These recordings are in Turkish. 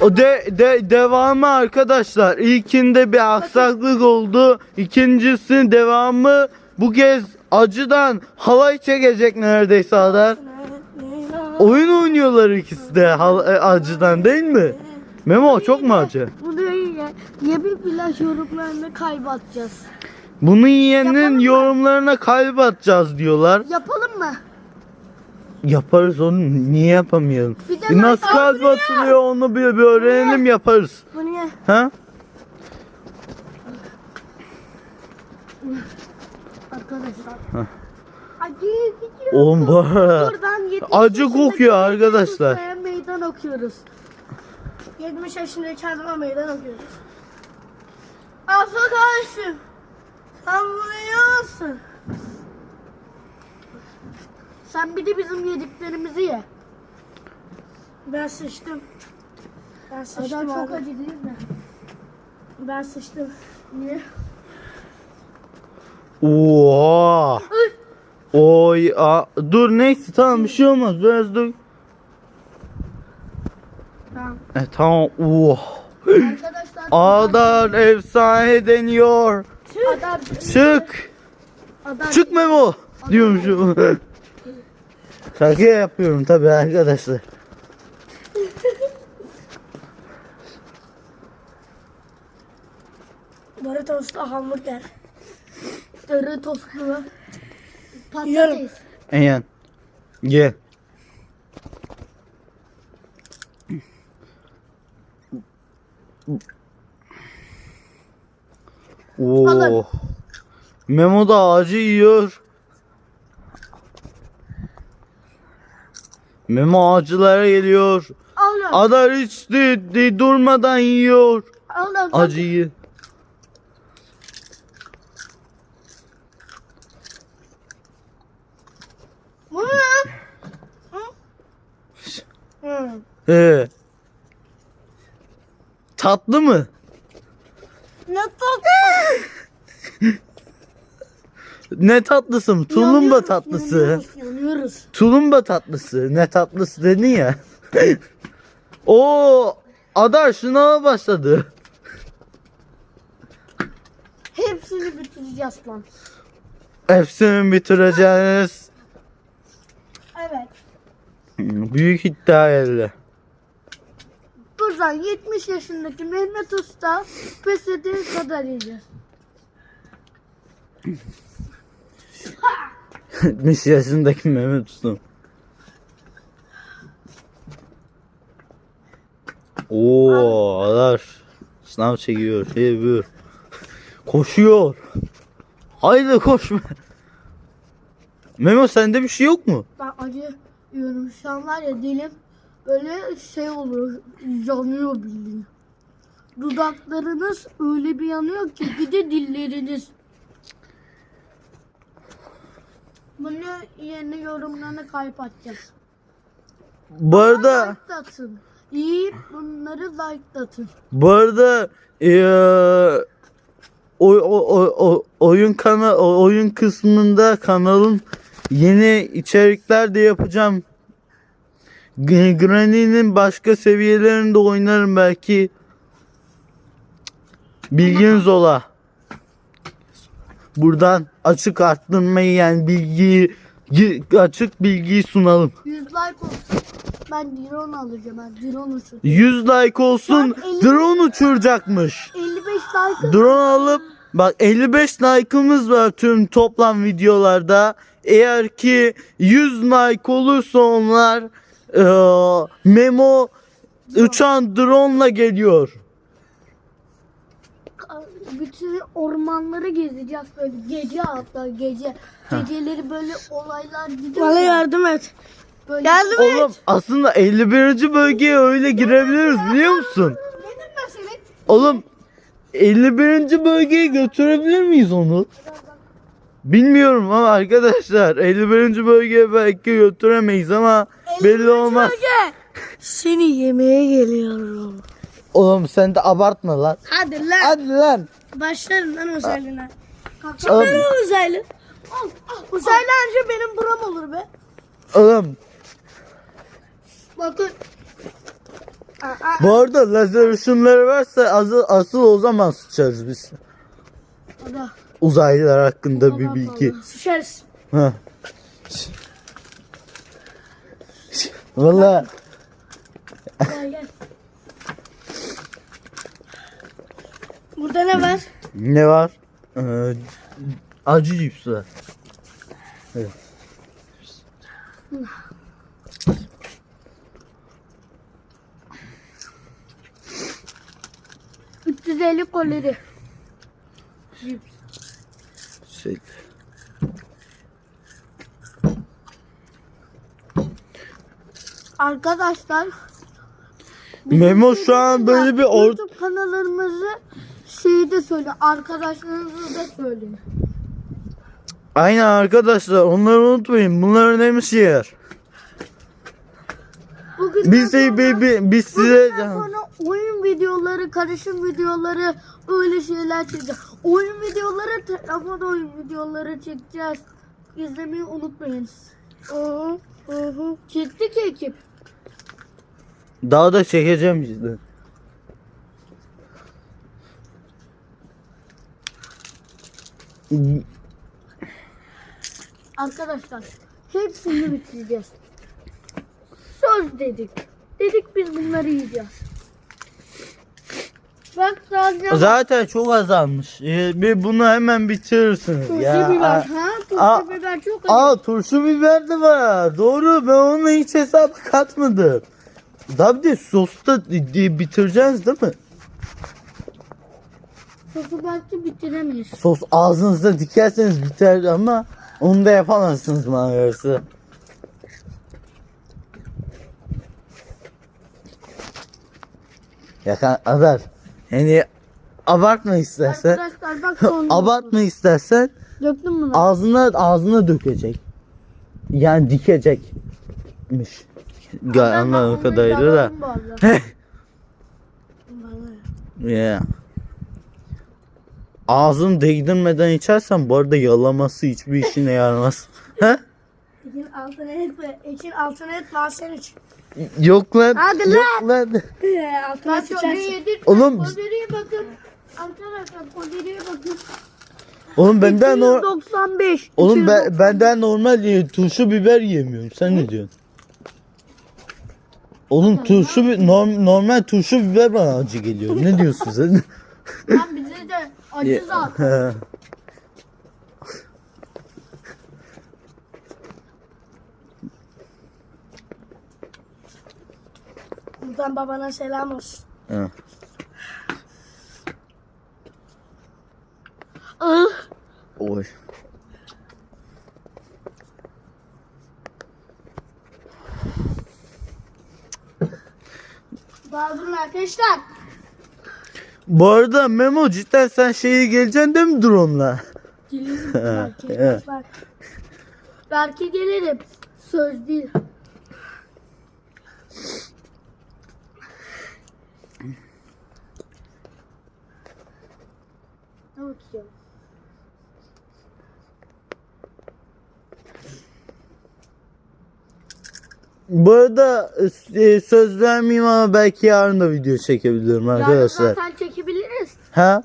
O de, de devamı arkadaşlar. İlkinde bir aksaklık oldu. İkincisi devamı bu kez acıdan halay çekecek neredeyse Adar. Oyun oynuyorlar ikisi de e, acıdan değil mi? Memo çok mu acı? Bu da iyi ya. Yemek flash yorumlarını kaybedeceğiz. Bunu yiyenin yorumlarına kalp atacağız diyorlar. Yapalım mı? Yaparız onu. Niye de Bir nasıl kalp atılıyor onu bir, bir öğrenelim yaparız. Bu niye? Ha? Arkadaşlar. Acı gidiyor. Oğlum bu arada Buradan 70 acı yaşındaki kokuyor arkadaşlar. Usta'ya meydan okuyoruz. 70 yaşındaki adama meydan okuyoruz. Affedersin. Sen vuruyorsun. Sen bir de bizim yediklerimizi ye. Ben sıçtım. Ben sıçtım çok acı değil mi? Ben sıçtım. Niye? Oha. Oy, a, dur neyse tamam bir şey olmaz biraz dur. Tamam. E tamam. Oh. Arkadaşlar. Adar efsane deniyor. Adam, Çık. adam, Çık Memo. Diyormuşum. Şaka yapıyorum tabii arkadaşlar. Doritos'lu hamburger. Doritos'lu patates. Yiyorum. Eyen. Gel. Oo. Alın. Memo da acı yiyor. Memo acılara geliyor. Al lan. Adar hiç di- durmadan yiyor Al lan. acıyı. Bu ne? Hı? He. Tatlı mı? Ne tatlı. Ne tatlısı mı? Tulumba Yanıyoruz, tatlısı. Yanıyoruz, yanıyoruz. Tulumba tatlısı. Ne tatlısı dedin ya. Oo, Adar şuna başladı. Hepsini bitireceğiz lan. Hepsini bitireceğiz. Evet. Büyük iddia elde. Buradan 70 yaşındaki Mehmet Usta pes kadar yiyeceğiz. 70 yaşındaki Mehmet Usta. Oo, Adar. Sınav çekiyor. Şey yapıyor. Koşuyor. Haydi koşma. Memo sende bir şey yok mu? Ben acı yiyorum. Şu an var ya dilim böyle şey oluyor. Yanıyor bildiğin. Dudaklarınız öyle bir yanıyor ki bir de dilleriniz. Bunu yeni yorumlarına kalp atacağız. Bu arada Like atın. Yiyip bunları like atın. Bu arada eee, o, o, o, oyun kana oyun kısmında kanalın yeni içerikler de yapacağım. Granny'nin başka seviyelerinde oynarım belki. Bilginiz ola. Buradan açık arttırmayı yani bilgiyi gi- açık bilgiyi sunalım. 100 like olsun. Ben drone alacağım. Ben drone uçur. 100 like olsun. Bak, elli- Drone uçuracakmış. 55 like Drone alıp bak 55 like'ımız var tüm toplam videolarda. Eğer ki 100 like olursa onlar eee, Memo uçan drone'la geliyor. Bütün ormanları gezeceğiz böyle gece hatta gece. Geceleri böyle olaylar gidiyor. Bana ya. yardım et. Böyle Yardım et. Oğlum aslında 51. bölgeye öyle girebiliriz biliyor musun? Oğlum 51. bölgeye götürebilir miyiz onu? Bilmiyorum ama arkadaşlar 51. bölgeye belki götüremeyiz ama belli olmaz. Seni yemeye geliyorum. Oğlum sen de abartma lan. Hadi lan. Hadi lan. Başlarım lan uzaylına. Oğlum, Ben uzaylı. Al, al. Uzaylı anca benim buram olur be. oğlum Bakın. Aa, Bu arada lazer ışınları varsa asıl, asıl o zaman sıçarız biz. O da Uzaylılar hakkında bir bilgi. Sıçarız. Ha. Valla Gel gel. Burada ne var? ne var? Ee, acı cips var. Evet. 350 kalori. Şey. Arkadaşlar Memo şu an böyle bir or YouTube kanallarımızı şeyi de söyle. Arkadaşlarınızı da söyleyin. Aynen arkadaşlar onları unutmayın. Bunlar önemli şeyler. Bugün Biz de bi- bi- biz size sonra oyun videoları, karışım videoları, öyle şeyler çekeceğiz. Oyun videoları, telefon oyun videoları çekeceğiz. İzlemeyi unutmayın. Hı hı. Çektik ekip. daha da çekeceğim işte. Arkadaşlar hepsini bitireceğiz. Söz dedik. Dedik biz bunları yiyeceğiz. Bak zaten Zaten çok azalmış. Ee, bir bunu hemen bitirirsiniz turşu ya. biber. Ha turşu aa, biber çok acı. Aa turşu biber de var. Doğru ben onu hiç hesaba katmadım. Daha bir de sosta bitireceğiz değil mi? Sosu belki bitiremeyiz. Sos ağzınızda dikerseniz biter ama onu da yapamazsınız maalesef. Ya Azar yani abartma istersen. Arkadaşlar bak sonra. Abartma istersen Döktün mü ağzına ağzına dökecek. Yani dikecekmiş. Anladığım kadarıyla da. Yeah. Ağzını değdirmeden içersen bu arada yalaması hiçbir işine yaramaz. He? Ekin altına etme. Ekin altına etme. Al sen iç. Yok lan. Hadi yok lan. altına Ben çok sıçarsın. yedim. Oğlum- Koleriye bakın. Arkadaşlar koleriye bakın. Oğlum benden o 295. Oğlum ben, 295. benden normal e, turşu biber yemiyorum. Sen ne diyorsun? Oğlum turşu bi- norm, normal turşu biber bana acı geliyor. Ne diyorsun sen? Lan bize de acı zaten. Buradan babana selam olsun. Ha. Ah, Oy. Durun arkadaşlar. Bu arada Memo cidden sen şeye geleceksin değil mi drone'la? Gelirim. Belki, Evet. bak. Belki gelirim. Söz değil. Ne bakıyorum? Bu arada e, söz vermeyeyim ama belki yarın da video çekebilirim Yarın arkadaşlar. zaten çekebiliriz. Ha?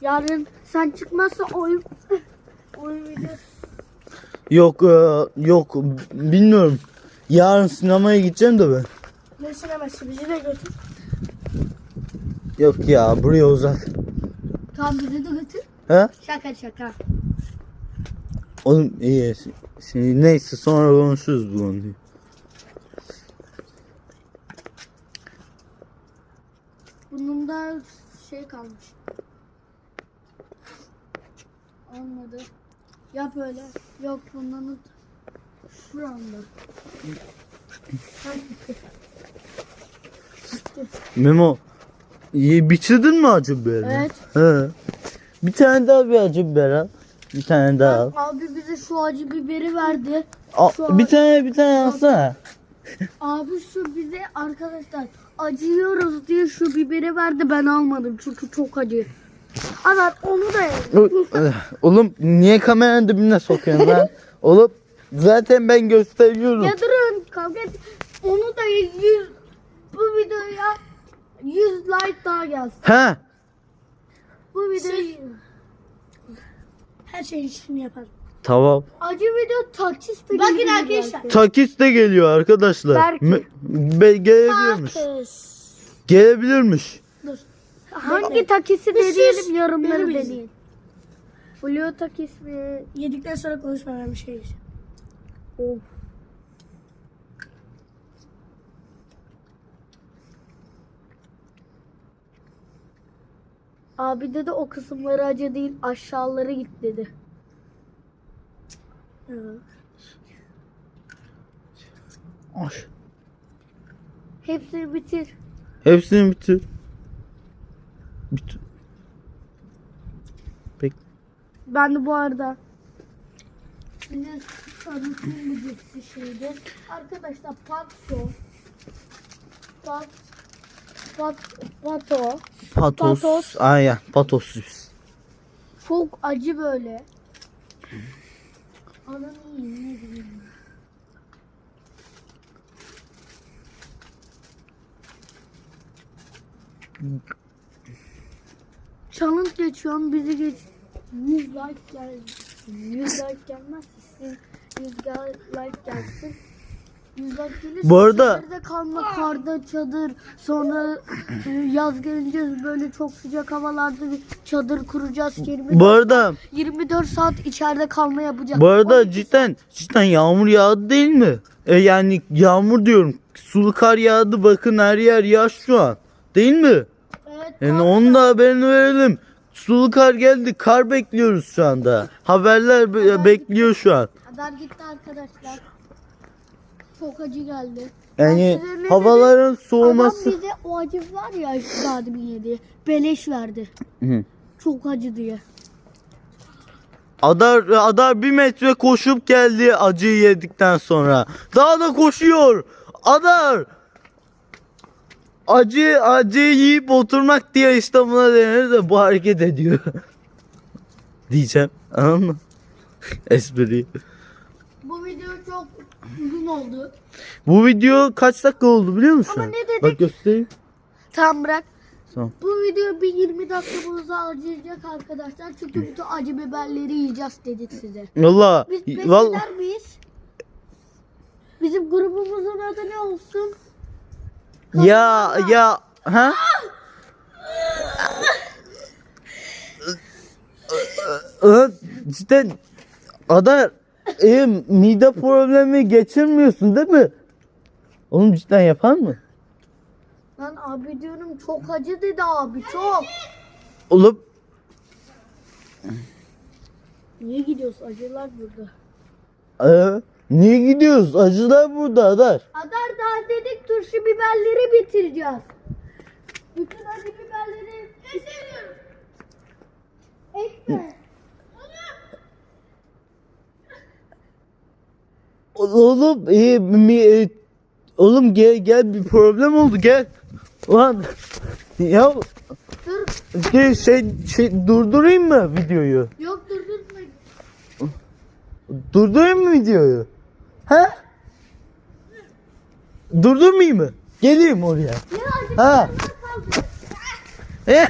Yarın sen çıkmazsa oyun oyun videosu. Yok e, yok bilmiyorum. Yarın sinemaya gideceğim de ben. Ne sineması bizi de götür. Yok ya buraya uzak. Tamam bizi de götür. Ha? Şaka şaka. Oğlum iyi. Şimdi neyse sonra konuşuruz bu konuyu. Bunun da şey kalmış. Olmadı. Yap öyle. Yok bundan şuranda. Memo. iyi, bitirdin mi acı biberi? Evet. He. Bir tane daha bir acı biber al. Bir tane daha al. Abi bize şu acı biberi verdi. Şu bir tane bir tane alsana. Abi şu bize arkadaşlar acıyoruz diye şu biberi verdi ben almadım çünkü çok acı. Ana onu da ye. Oğlum niye kameranın dibine sokuyorsun lan? Oğlum zaten ben gösteriyorum. Ya durun kavga et. Onu da. Yüz, bu videoya gelsin. He. Bu videoyu Her şeyin işini yapar. Tamam. acı video taksiste Bakın geliyor arkadaşlar. Takis de geliyor arkadaşlar. Belki. Be- gelebilirmiş. Takız. Gelebilirmiş. Dur. Hangi takisi deneyelim yorumları deneyin. Blue takis mi? Yedikten sonra konuşma ben bir şey. Of. Abi dedi o kısımları acı değil aşağıları git dedi. Evet. Aş. Hepsini bitir. Hepsini bitir. Bitir. Peki. Ben de bu arada Şimdi tanıtım müziği şeydi. Arkadaşlar patso pat pat pato Patos. Patos. Aynen. Patos cips. çok acı böyle. Anam iyi ne bileyim. Challenge geçiyorum bizi geç. 100 like gelsin. 100 like gelmezse sizin 100 gel- like gelsin. 100 like gelirse Bu arada- çadırda kalma karda çadır sonra e, yaz gelince böyle çok sıcak havalarda bir çadır kuracağız 24, Bu arada 24 saat içeride kalma yapacağız. bu arada 12 cidden cidden yağmur yağdı değil mi? E yani yağmur diyorum. Sulu kar yağdı bakın her yer yaş şu an. Değil mi? Yani kar- onun da haberini verelim. Sulu kar geldi. Kar bekliyoruz şu anda. Haberler be- bekliyor şu an. Haber gitti arkadaşlar. Çok acı geldi. Yani Ben size ne havaların Adam soğuması. bize o acı var ya demin yedi. Beleş verdi. Hı. Çok acı diye. Adar Adar bir metre koşup geldi acıyı yedikten sonra. Daha da koşuyor. Adar. Acı acı yiyip oturmak diye işte buna denir de bu hareket ediyor. Diyeceğim. Anladın mı? Espri. Bu video çok uzun oldu. Bu video kaç dakika oldu biliyor musun? Ama ne dedik? Bak göstereyim. Tamam bırak. Tamam. Bu video bir 20 dakikamızı harcayacak arkadaşlar. Çünkü bütün acı biberleri yiyeceğiz dedik size. Valla. Biz pes Valla. eder miyiz? Bizim grubumuzun adı ne olsun? Ya ya ha? Ee, Cidden Adar e, mide problemi geçirmiyorsun değil mi? Oğlum cidden yapar mı? Lan abi diyorum çok acı dedi abi çok. Oğlum Niye gidiyoruz? Acılar burada. e, niye gidiyoruz? Acılar burada Adar. Adar daha dedik turşu biberleri bitireceğiz. Bütün acı biberleri seviyorum. Ekme. Oğlum e, mi, e, oğlum gel gel bir problem oldu gel. Lan ya Dur. şey, şey, şey durdurayım mı videoyu? Yok dur dur. Durdurayım mı videoyu? He? Durdurmayayım mı? Geleyim oraya. Ha. kaldı. Eh.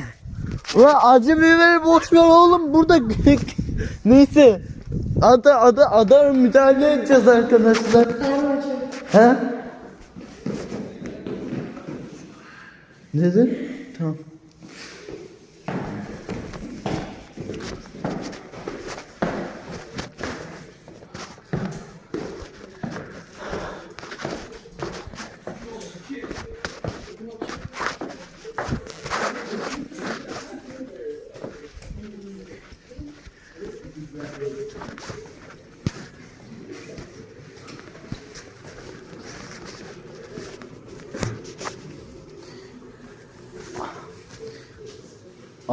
Ulan acı biberi boş ver oğlum burada. Neyse. Ada ada ada müdahale edeceğiz arkadaşlar. He? Ne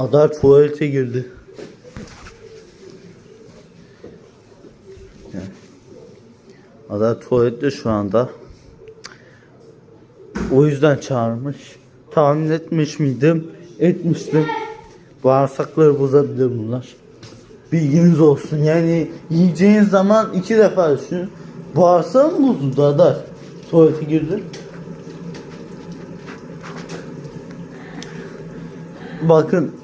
Adar tuvalete girdi. Adar tuvalette şu anda. O yüzden çağırmış. Tahmin etmiş miydim? Etmiştim. Bağırsakları bozabilir bunlar. Bilginiz olsun. Yani yiyeceğin zaman iki defa düşün. Bağırsağın bozuldu Adar. Tuvalete girdi. Bakın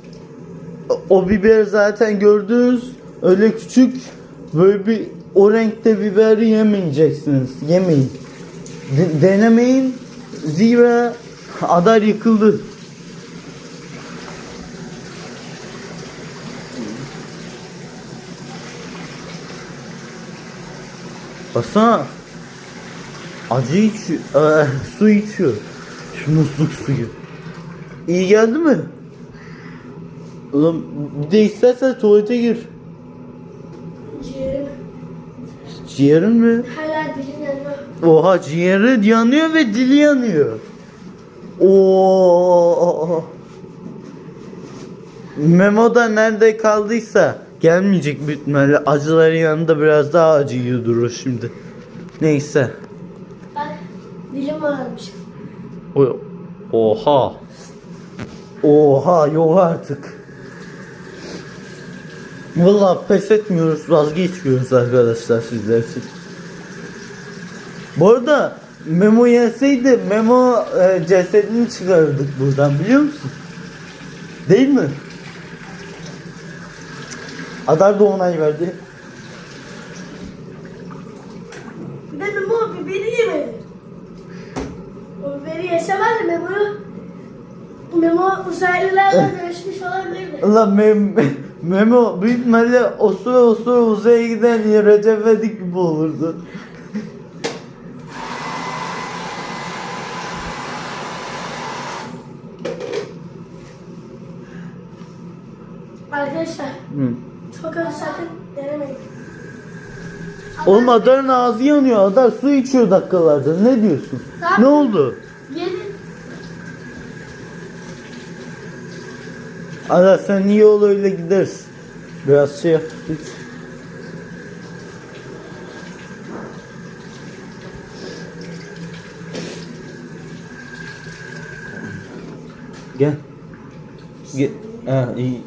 o- biber zaten gördünüz öyle küçük böyle bir o renkte biberi yemeyeceksiniz. Yemeyin. De- denemeyin. Zira adar yıkıldı. Baksana. Acı içiyor. Ee, su içiyor. Şu musluk suyu. İyi geldi mi? Ulan bir de istersen tuvalete gir. Ciğerim. Ciğerin mi? Hala dilim yanıyor. Oha ciğeri yanıyor ve dili yanıyor. Oo. Memo da nerede kaldıysa gelmeyecek büyük ihtimalle. Acıların yanında biraz daha acı yiyordur o şimdi. Neyse. Bak dilim varmış. O- Oha. Oha yok artık. Vallahi pes etmiyoruz vazgeçmiyoruz arkadaşlar sizler için. Bu arada Memo yenseydi Memo e, cesedini çıkarırdık buradan biliyor musun? Değil mi? Adar da onay verdi. Bir de Memo biberi yemedi. O biberi yese var ya Memo'yu Memo uzaylılarla görüşmüş olabilirdi. Ulan Mem Memo büyük ihtimalle osura osura uzaya giden Recep İvedik gibi olurdu. Arkadaşlar Hı. çok az sakın denemeyin. Oğlum Adar'ın ağzı yanıyor. Adar su içiyor dakikalardır. Ne diyorsun? Ne oldu? Gelin. Adar sen iyi ol öyle gideriz. Biraz şey yap. iç. Gel. Gel. Ha iyi.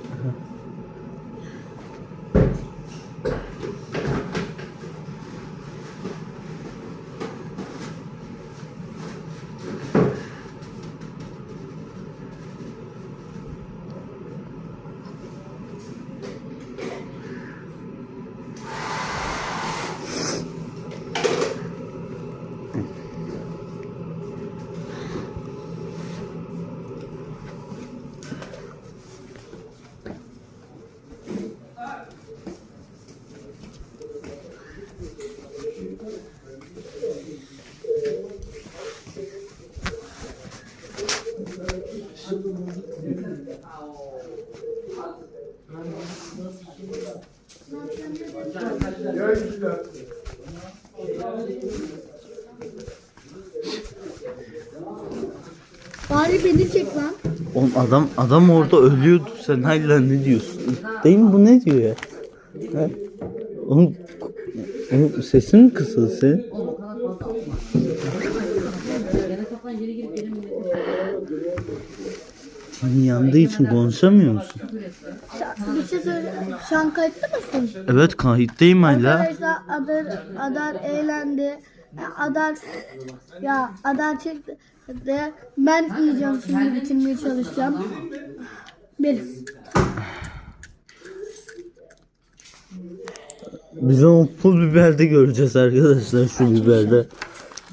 Bari beni çek lan. Oğlum adam adam orada ölüyordu. Sen hala ne diyorsun? Değil mi bu ne diyor ya? Ha? Oğlum, oğlum sesin mi kısıldı senin? Hani yandığı için konuşamıyor musun? Şu- Bir şey söyle. Şu an kayıtta mısın? Evet kayıttayım hala. Arkadaşlar Adar, Adar eğlendi. Adar ya Adar çekti. De, ben yiyeceğim şimdi bitirmeye çalışacağım. Bir. Biz onu pul biberde göreceğiz arkadaşlar şu biberde.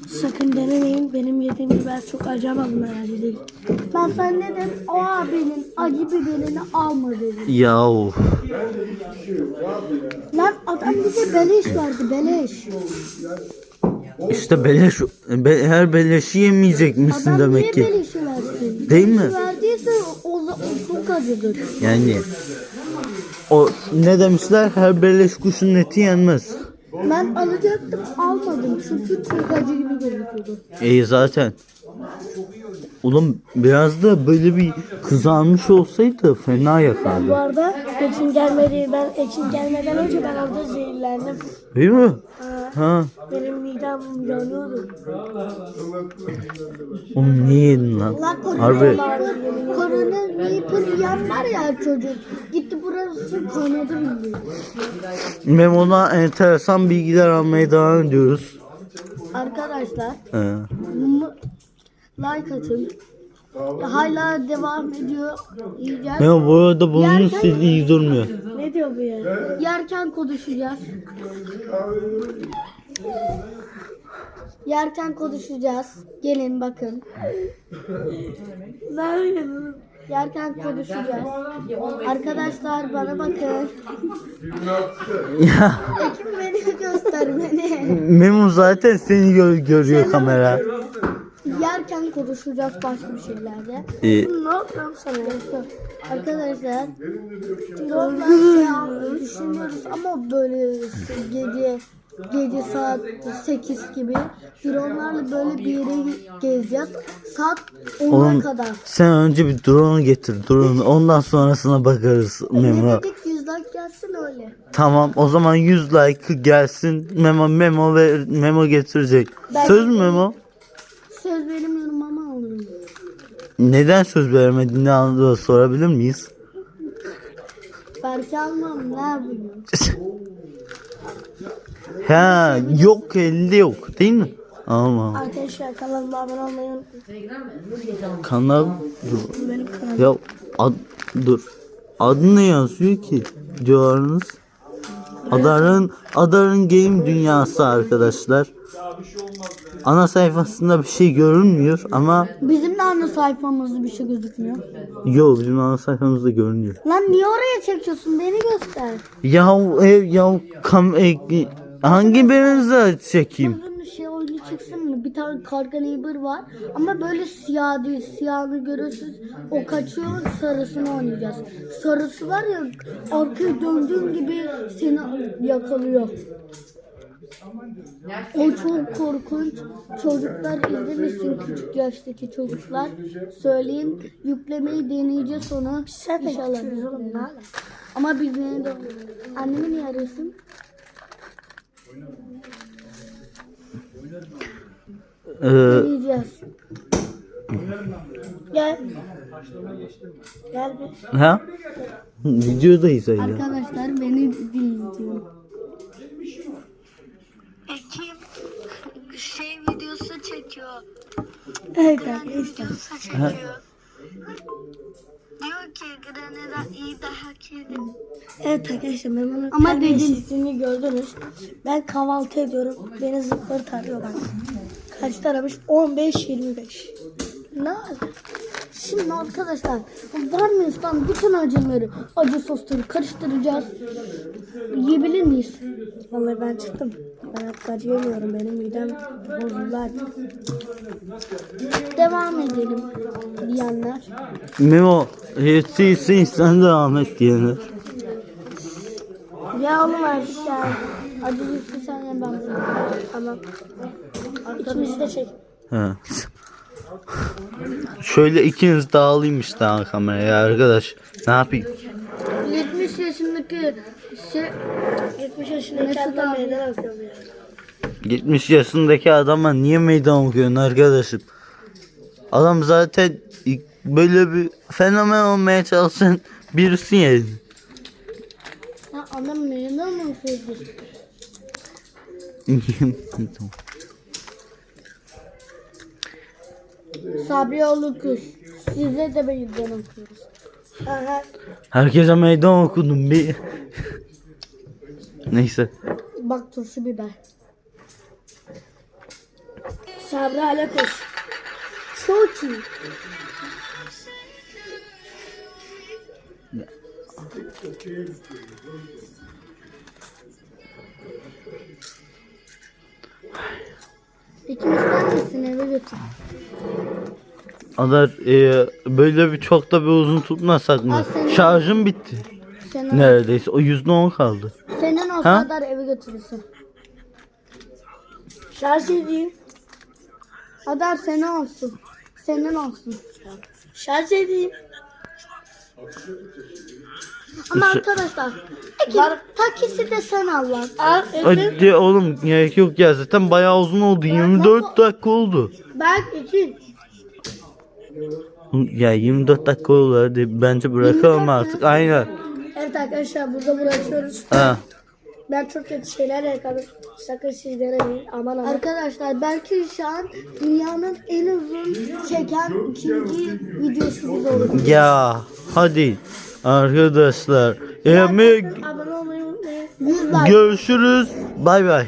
Sakın denemeyin. Benim yediğim biber çok acı ama bunlar acı değil. Ben sana ne dedim? O abinin acı biberini alma dedim. Yahu. Lan adam bize beleş verdi beleş. İşte beleş, be- her beleşi yemeyecek misin Adam demek niye ki. beleşi versin? Değil mi? Beleşi verdiyse o, o çok acıdır. Yani o ne demişler her beleş kuşun eti yenmez. Ben alacaktım almadım çünkü çok acı gibi gözüküyordu. İyi zaten. Oğlum biraz da böyle bir kızarmış olsaydı fena Bu yakardı. arada Ekin gelmedi. Ben Ekin gelmeden önce ben orada zehirlendim. Değil mi? Ha, Ha. benim midem yanıyordu. Oğlum niye yedin lan? La Harbi. korona, Reaper yan var ya çocuk. Gitti burası kanadı bildi. Memo'dan enteresan bilgiler almaya devam ediyoruz. Arkadaşlar He. m- like atın. Hala devam ediyor. Yiyeceğiz. Memo bu arada bunun Yerken- sil iyi durmuyor. Ne diyor bu ya? Yerken konuşacağız. Yerken konuşacağız. Gelin bakın. Yapıyorsun? Yerken konuşacağız. Arkadaşlar bana bakın. Ya Ekim beni göster beni. Memo zaten seni gör- görüyor kamera. Yerken konuşacağız başka bir şeylerde. İyi. Ne yapıyorum sana? Arkadaşlar dronlar şey düşünüyoruz ama böyle gece gece saat 8 gibi dronlarla böyle bir yere gezeceğiz. Saat 10'a Oğlum kadar. sen önce bir drone getir drone ondan sonrasına bakarız Ne Memo. dedik 100 like gelsin öyle. Tamam o zaman 100 like gelsin Memo Memo ve Memo getirecek. Ben- Söz mü Memo? Söz alırım. Neden söz veremediğini anladığını sorabilir miyiz? Belki almam ne yapayım. ha yok elde yok değil mi? Allah Arkadaşlar kanalıma abone olmayı unutmayın. kanal dur. Benim kanalım. Ya ad, dur. Adı ne yazıyor ki diyorsunuz? Adar'ın Adar'ın game dünyası arkadaşlar. Ana sayfasında bir şey görünmüyor ama Bizim de ana sayfamızda bir şey gözükmüyor. yo bizim ana sayfamızda görünüyor. Lan niye oraya çekiyorsun? Beni göster. Ya ev ya kam e, hangi birinize çekeyim? Bugün şey? Bir tane karga neighbor var ama böyle siyah değil. Siyahını görürsünüz. O kaçıyor sarısını oynayacağız. Sarısı var ya arkaya döndüğün gibi seni yakalıyor. O çok korkunç. Çocuklar izlemesin küçük yaştaki çocuklar. Söyleyin yüklemeyi deneyeceğiz İnşallah. ne ala? Ama biz yine de annemi niye arıyorsun? Ee, Deneyeceğiz. Gel. Gel bir. ha? Videodayız öyle. Arkadaşlar beni dinliyor. Ekim şey videosu çekiyor. Evet arkadaşlar. videosu çekiyor. Diyor ki Granny'den iyi daha kedi. Evet arkadaşlar ben bunu Ama dedin. gördünüz. Ben kahvaltı ediyorum. Beni zıpları tarıyor bak. Kaç taramış? 15-25. Ne? Şimdi arkadaşlar var mıyız lan bütün acıları acı sosları karıştıracağız. Yiyebilir miyiz? Vallahi ben çıktım. Ben acı yemiyorum. Benim midem bozuldu artık. Devam edelim diyenler. Memo hepsi sen devam et diyenler. Ya oğlum artık ya. Acı sen ben. Tamam. İkimizi de çek. He. Şöyle ikiniz dağılayım işte ha kameraya arkadaş. Ne yapayım? 70 yaşındaki şey 70 yaşındaki adam meydan okuyor ya. 70 yaşındaki adama niye meydan okuyorsun arkadaşım? Adam zaten böyle bir fenomen olmaya çalışan birisi yani. ha, adam meydan mı okuyordu? Sabriyoğlu kuş. Size de meydan okuyoruz. Aha. Herkese meydan okudum bir. Neyse. Bak turşu biber. Sabri Ale koş. Çok iyi. İkimiz neredesin eve götür. Adar e, böyle bir çok da bir uzun tutmasak mı? Senin- Şarjım bitti. Senin, Neredeyse o yüzde on kaldı. senin o Ha? kadar eve götürürsün. Şarj edeyim. Adar senin olsun. Senin olsun. Şarj edeyim. Ama Şu- arkadaşlar Ekin takisi de sen al lan. Al ettim. Hadi oğlum gerek yok ya zaten bayağı uzun oldu 24 dakika oldu. Ben iki. Ya 24 dakika oldu hadi bence bırakalım artık aynen. Evet arkadaşlar burada bırakıyoruz. Ha. Ben çok kötü şeyler yakaladım. Sakın siz denemeyin. Aman aman. Arkadaşlar belki şu an dünyanın en uzun çeken ikinci videosu biz olacak. Ya hadi arkadaşlar. Yemek Abone olmayı unutmayın. 100 like. görüşürüz. Bay bay.